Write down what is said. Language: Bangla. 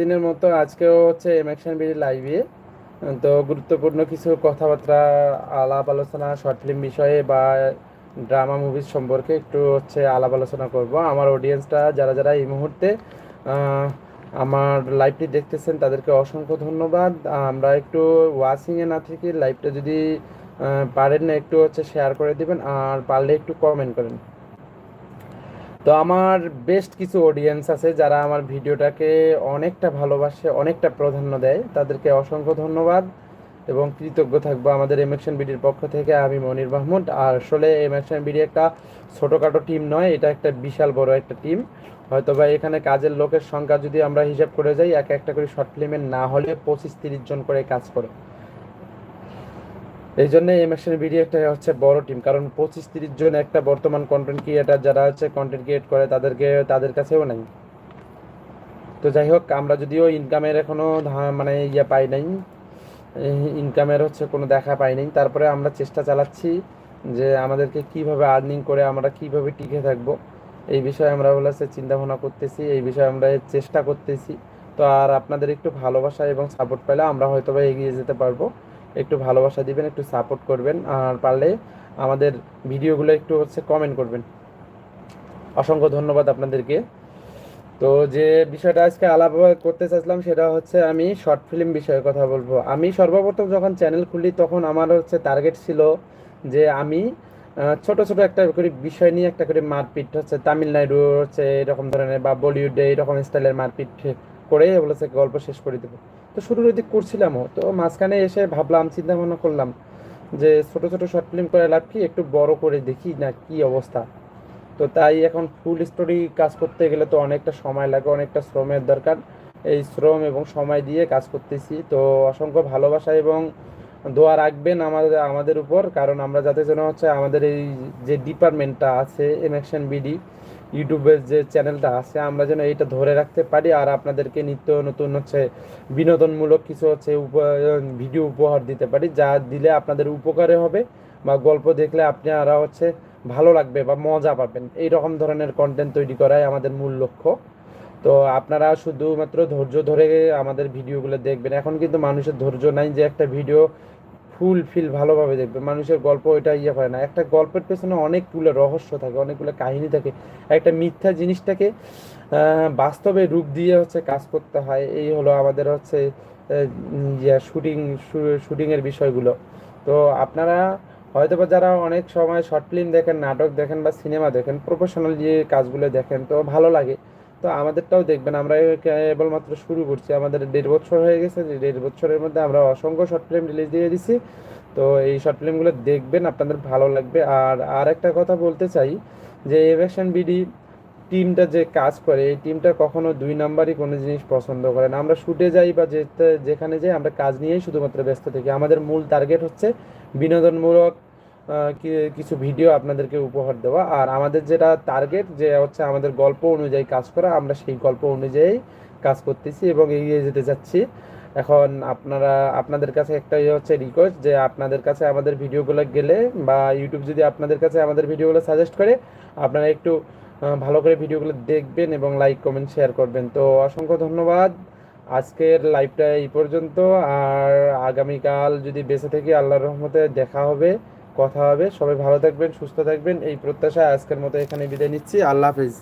দিনের মতো আজকেও হচ্ছে এম অ্যাকশন বিডি লাইভে তো গুরুত্বপূর্ণ কিছু কথাবার্তা, আলাপ আলোচনা শর্ট ফিল্ম বিষয়ে বা ড্রামা মুভিজ সম্পর্কে একটু হচ্ছে আলাপ আলোচনা করব। আমার অডিয়েন্সটা যারা যারা এই মুহূর্তে আমার লাইভটি দেখতেছেন, তাদেরকে অসংখ্য ধন্যবাদ। আমরা একটু ওয়াচিংয়ে না থেকে লাইভটা যদি পারেন না, একটু হচ্ছে শেয়ার করে দিবেন, আর পারলে একটু কমেন্ট করেন। তো আমার বেস্ট কিছু অডিয়েন্স আছে যারা আমার ভিডিওটাকে অনেকটা ভালোবাসে, অনেকটা প্রাধান্য দেয়। তাদেরকে অসংখ্য ধন্যবাদ এবং কৃতজ্ঞ থাকব আমাদের এম এমএকশন বিডির পক্ষ থেকে আমি মনির মাহমুদ। আর আসলে এম এমএকশন বিডি একটা ছোটোখাটো টিম নয়, এটা একটা বিশাল বড় একটা টিম হয়তো বা এখানে কাজের লোকের সংখ্যা যদি আমরা হিসাব করে যাই, এক একটা করে শর্ট ফিল্মের না হলে পঁচিশ তিরিশ জন করে কাজ করে। এই জন্য এমএকশন ভিডিও একটা হচ্ছে বড় টিম কারণ পঁচিশ তিরিশ জন একটা বর্তমান কন্টেন্ট ক্রিয়েটার যারা হচ্ছে কন্টেন্ট ক্রিয়েট করে তাদেরকে, তাদের কাছেও নাই। তো যাই হোক, আমরা যদিও ইনকামের এখনও মানে ইয়ে পাই নাই ইনকামের হচ্ছে কোনো দেখা পাই নাই, তারপরে আমরা চেষ্টা চালাচ্ছি যে আমাদেরকে কীভাবে আর্নিং করে আমরা কীভাবে টিকে থাকব, এই বিষয়ে আমরা হচ্ছে চিন্তা ভাবনা করতেছি, এই বিষয়ে আমরা চেষ্টা করতেছি। তো আর আপনাদের একটু ভালোবাসা এবং সাপোর্ট পেলে আমরা হয়তো এগিয়ে যেতে পারব। একটু ভালোবাসা দিবেন, একটু সাপোর্ট করবেন, আর পারলে আমাদের ভিডিওগুলো একটু হচ্ছে কমেন্ট করবেন। অসংখ্য ধন্যবাদ আপনাদেরকে। তো যে বিষয়টা আজকে আলাপ করতে চাইছিলাম সেটা হচ্ছে আমি শর্ট ফিল্ম বিষয়ে কথা বলব। আমি সর্বপ্রথম যখন চ্যানেল খুলি তখন আমার হচ্ছে টার্গেট ছিল যে আমি ছোট ছোট একটা করে বিষয় নিয়ে একটা করে মারপিট হচ্ছে তামিলনাড়ু হচ্ছে এরকম ধরনের বা বলিউডে এরকম স্টাইলের মারপিট করে বলেছে, গল্প শেষ করে দেবো। তো শুরুর দিক করছিলামও, তো মাঝখানে এসে ভাবলাম চিন্তা ভাবনা করলাম যে ছোট ছোট শর্ট ফিল্ম করে লাভ কি? একটু বড় করে দেখি না কি অবস্থা। তো তাই এখন ফুল স্টোরি কাজ করতে গেলে তো অনেকটা সময় লাগে, অনেকটা শ্রমের দরকার। এই শ্রম এবং সময় দিয়ে কাজ করতেছি। তো অসংখ্য ভালোবাসা এবং দোয়া রাখবেন আমাদের আমাদের উপর। কারণ আমরা যাতে যেন হচ্ছে আমাদের এই যে ডিপার্টমেন্টটা আছে এমএকশন বিডি ইউটিউবের যে চ্যানেলটা আছে, আমরা যেন এইটা ধরে রাখতে পারি আর আপনাদেরকে নিত্য নতুন হচ্ছে বিনোদনমূলক কিছু হচ্ছে ভিডিও উপহার দিতে পারি, যা দিলে আপনাদের উপকারে হবে বা গল্প দেখলে আপনারা হচ্ছে ভালো লাগবে বা মজা পাবেন। এই রকম ধরনের কন্টেন্ট তৈরি করাই আমাদের মূল লক্ষ্য। তো আপনারা শুধুমাত্র ধৈর্য ধরে আমাদের ভিডিওগুলো দেখবেন। এখন কিন্তু মানুষের ধৈর্য নাই যে একটা ভিডিও ফুল ফিল ভালোভাবে দেখবে। মানুষের গল্প ওইটা ইয়ে করে না। একটা গল্পের পেছনে অনেকগুলো রহস্য থাকে, অনেকগুলো কাহিনী থাকে। একটা মিথ্যা জিনিসটাকে বাস্তবে রূপ দিয়ে হচ্ছে কাজ করতে হয়। এই হলো আমাদের হচ্ছে শুটিং শুটিংয়ের বিষয়গুলো। তো আপনারা হয়তো বা যারা অনেক সময় শর্ট ফিল্ম দেখেন, নাটক দেখেন বা সিনেমা দেখেন প্রফেশনাল যে কাজগুলো দেখেন, তো ভালো লাগে। তো আমাদেরটাও দেখবেন, আমরা কেবলমাত্র শুরু করছি। আমাদের দেড় বছর হয়ে গেছে, যে দেড় বছরের মধ্যে আমরা অসংখ্য শর্ট ফিল্ম রিলিজ দিয়ে দিছি। তো এই শর্ট ফিল্মগুলো দেখবেন, আপনাদের ভালো লাগবে। আর আর একটা কথা বলতে চাই, যে এভেকশন বিডি টিমটা যে কাজ করে, এই টিমটা কখনো দুই নাম্বারই কোনো জিনিস পছন্দ করে না। আমরা শুটে যাই বা যেতে, যেখানে যাই, আমরা কাজ নিয়েই শুধুমাত্র ব্যস্ত থাকি। আমাদের মূল টার্গেট হচ্ছে বিনোদনমূলক কিছু ভিডিও আপনাদেরকে উপহার দেওয়া। আর আমাদের যেটা টার্গেট যে হচ্ছে আমাদের গল্প অনুযায়ী কাজ করা, আমরা সেই গল্প অনুযায়ী কাজ করতেছি এবং এগিয়ে যেতে চাচ্ছি এখন আপনারা, আপনাদের কাছে একটাই হচ্ছে রিকোয়েস্ট যে আপনাদের কাছে আমাদের ভিডিওগুলো গেলে বা ইউটিউব যদি আপনাদের কাছে আমাদের ভিডিওগুলো সাজেস্ট করে, আপনারা একটু ভালো করে ভিডিওগুলো দেখবেন এবং লাইক কমেন্ট শেয়ার করবেন। তো অসংখ্য ধন্যবাদ। আজকের লাইভটা এই পর্যন্ত। আর আগামীকাল যদি বেঁচে থাকি, আল্লাহর রহমতে দেখা হবে। কথা হবে। সবাই ভালো থাকবেন, সুস্থ থাকবেন। এই প্রত্যাশা আজকের মতো এখানে বিদায় নিচ্ছি। আল্লাহ হাফিজ।